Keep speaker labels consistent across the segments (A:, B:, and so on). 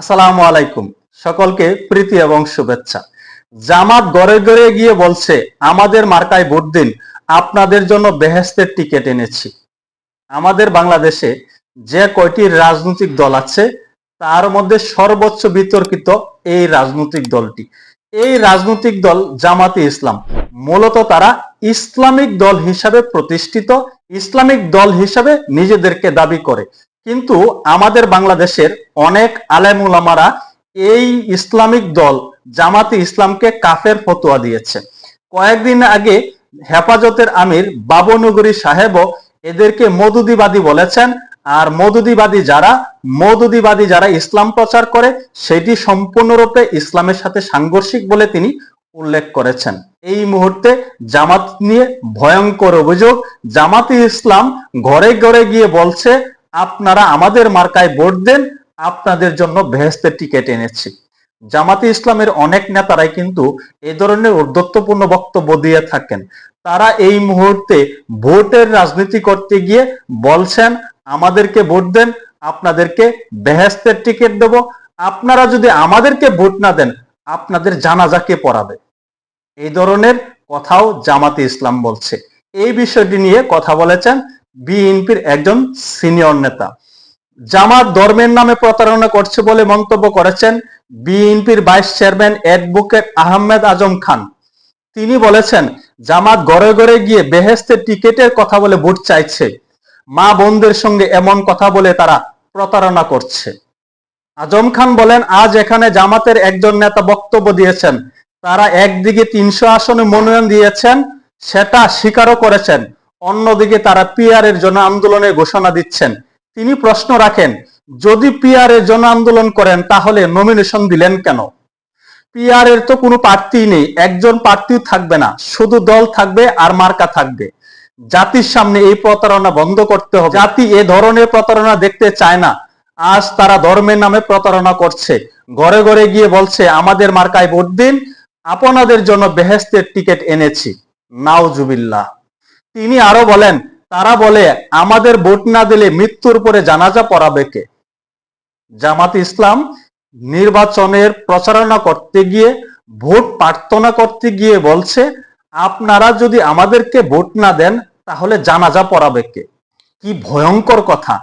A: আসসালামু আলাইকুম। সকলকে প্রীতি এবং শুভেচ্ছা। জামাত গড়ে গড়ে গিয়ে বলছে, আমাদের মার্কায় ভোট দিন। আপনাদের জন্য বেহেস্তের টিকিট এনেছি। আমাদের বাংলাদেশে যে কয়টি রাজনৈতিক দল আছে, তার মধ্যে সর্বোচ্চ বিতর্কিত এই রাজনৈতিক দলটি। এই রাজনৈতিক দল জামাতে ইসলাম। মূলত তারা ইসলামিক দল হিসাবে প্রতিষ্ঠিত, ইসলামিক দল হিসাবে নিজেদেরকে দাবি করে। কিন্তু আমাদের বাংলাদেশের অনেক আলেম উলামারা এই ইসলামিক দল, জামাতে ইসলামকে কাফের ফতোয়া দিয়েছে। কয়েকদিন আগে হেফাজতের আমির বাবনগরী সাহেবও এদেরকে মধুদিবাদী বলেছেন, আর মধুদিবাদী যারা মধুদিবাদী যারা ইসলাম প্রচার করে, সেটি সম্পূর্ণরূপে ইসলামের সাথে সাংঘর্ষিক বলে তিনি উল্লেখ করেছেন। এই মুহূর্তে জামাত নিয়ে ভয়ঙ্কর অভিযোগ, জামাতি ইসলাম ঘরে ঘরে গিয়ে বলছে আপনারা আমাদের মার্কায় ভোট দেন, আপনাদের জন্য বেহেস্তের টিকিট এনেছি। জামাতে ইসলামের অনেক নেতারাই কিন্তু এ ধরনের ঔদ্ধত্যপূর্ণ বক্তব্য দিয়ে থাকেন। তারা এই মুহূর্তে ভোটের রাজনীতি করতে গিয়ে বলছেন, আমাদেরকে ভোট দেন, আপনাদেরকে বেহেস্তের টিকিট দেব। আপনারা যদি আমাদেরকে ভোট না দেন, আপনাদের জানাজাকে পড়াবে? এই ধরনের কথাও জামাতে ইসলাম বলছে। এই বিষয়টি নিয়ে কথা বলেছেন বিএনপির একজন সিনিয়র নেতা। জামাত ধর্মের নামে প্রতারণা করছে বলে মন্তব্য করেছেন বিএনপির vice chairman advocate Ahmed Azam Khan. তিনি বলেছেন, জামাত ঘরে ঘরে গিয়ে বেহেস্তের টিকেটের কথা বলে ভোট চাইছে। মা বোনদের সঙ্গে এমন কথা বলে তারা প্রতারণা করছে। আজম খান বলেন, আজ এখানে জামাতের একজন নেতা বক্তব্য দিয়েছেন। তারা একদিকে তিনশো আসনে মনোনয়ন দিয়েছেন, সেটা স্বীকারও করেছেন। অন্যদিকে তারা পিআর এর জন্য আন্দোলনের ঘোষণা দিচ্ছেন। তিনি প্রশ্ন রাখেন, যদি পিআর এর জন্য আন্দোলন করেন, তাহলে নমিনেশন দিলেন কেন? পিআর এর তো কোনো প্রার্থী নেই, একজন প্রার্থীও থাকবে না, শুধু দল থাকবে আর মার্কা থাকবে। জাতির সামনে এই প্রতারণা বন্ধ করতে হবে। জাতি এ ধরনের প্রতারণা দেখতে চায় না। আজ তারা ধর্মের নামে প্রতারণা করছে। ঘরে ঘরে গিয়ে বলছে, আমাদের মার্কায় ভোট দিন, আপনাদের জন্য বেহেস্তের টিকিট এনেছি। নাউজুবিল্লাহ তিনি আরও বলেন, তারা বলে, আমাদের ভোট না দিলে মৃত্যুর পরে জানাজা পড়াবে কে? জামাত ইসলাম নির্বাচনের প্রচারণা করতে গিয়ে, ভোট প্রার্থনা করতে গিয়ে বলছে, আপনারা যদি আমাদেরকে ভোট না দেন, তাহলে জানাজা পড়াবে কে? কি ভয়ঙ্কর কথা।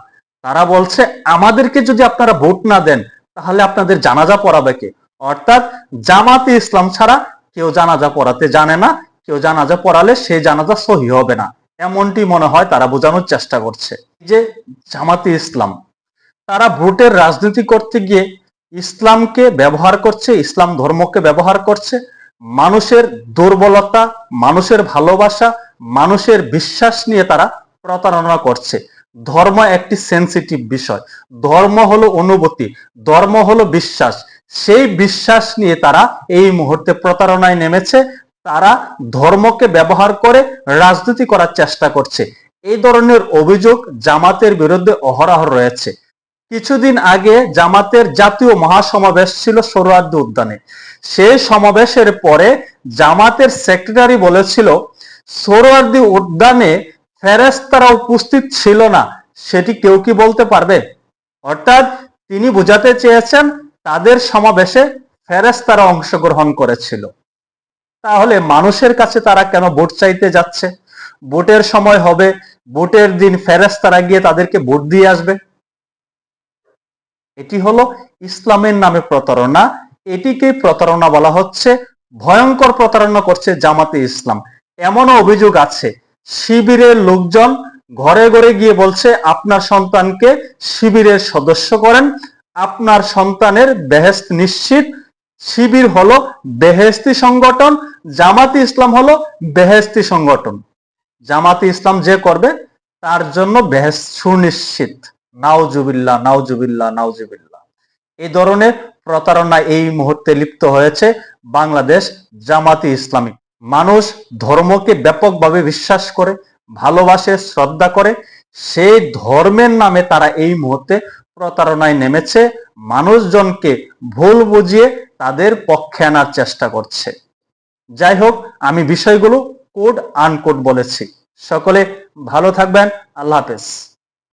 A: তারা বলছে, আমাদেরকে যদি আপনারা ভোট না দেন, তাহলে আপনাদের জানাজা পড়াবে কে? অর্থাৎ জামাতে ইসলাম ছাড়া কেউ জানাজা পড়াতে জানে না। কেউ জানাজা পড়ালে সে জানাজা সহি হবে না। এমনটি মনে হয় তারা বোঝানোর চেষ্টা করছে। যে জামাতে ইসলাম, তারা ভোটের রাজনীতি করতে গিয়ে ইসলামকে ব্যবহার করছে, ইসলাম ধর্মকে ব্যবহার করছে। মানুষের দুর্বলতা, মানুষের ভালোবাসা, মানুষের বিশ্বাস নিয়ে তারা প্রতারণা করছে। ধর্ম একটি সেন্সিটিভ বিষয়। ধর্ম হলো অনুভূতি, ধর্ম হলো বিশ্বাস। সেই বিশ্বাস নিয়ে তারা এই মুহূর্তে প্রতারণায় নেমেছে। তারা ধর্মকে ব্যবহার করে রাজনীতি করার চেষ্টা করছে। এই ধরনের অভিযোগ জামাতের বিরুদ্ধে অহরহ রয়েছে। কিছুদিন আগে জামাতের জাতীয় মহাসমাবেশ ছিল সৌরাদ্দি উদ্যানে। সেই সমাবেশের পরে জামাতের সেক্রেটারি বলেছিল সোহরাওয়ার্দী উদ্যানে ফেরেস্তারা উপস্থিত ছিল না, সেটি কেউ কি বলতে পারবে? অর্থাৎ তিনি বোঝাতে চেয়েছেন, তাদের সমাবেশে ফেরেস্তারা অংশগ্রহণ করেছিল। তাহলে মানুষের কাছে তারা কেন ভোট চাইতে যাচ্ছে? ভোটের সময় হবে, ভোটের দিন ফেরেস্তারা গিয়ে তাদেরকে ভোট দিয়ে আসবে। এটি হলো ইসলামের নামে প্রতারণা। এটিকে প্রতারণা বলা হচ্ছে, ভয়ঙ্কর প্রতারণা করছে জামাতে ইসলাম। এমনও অভিযোগ আছে, শিবিরের লোকজন ঘরে ঘরে গিয়ে বলছে, আপনার সন্তানকে শিবিরের সদস্য করেন, আপনার সন্তানের বেহেস্ত নিশ্চিত শিবির হলো বেহেস্তি সংগঠন, জামাতি ইসলাম হলো বেহেস্তি সংগঠন। জামাতি ইসলাম যে করবে, তার জন্য বেহেস সুনিশ্চিত। নাউজুবিল্লা নাউজুবিল্লা নাউজুবিল্লা এই ধরনের প্রতারণা এই মুহূর্তে লিপ্ত হয়েছে বাংলাদেশ জামাতি ইসলামী। মানুষ ধর্মকে ব্যাপকভাবে বিশ্বাস করে, ভালোবাসে, শ্রদ্ধা করে, সেই ধর্মের নামে তারা এই মুহূর্তে প্রতারণায় নেমেছে। মানুষজনকে ভুল বুঝিয়ে তাদের পক্ষে আনার চেষ্টা করছে। যাই হোক, আমি বিষয়গুলো কোড আনকোড বলেছি। সকলে ভালো থাকবেন। আল্লাহ হাফেজ।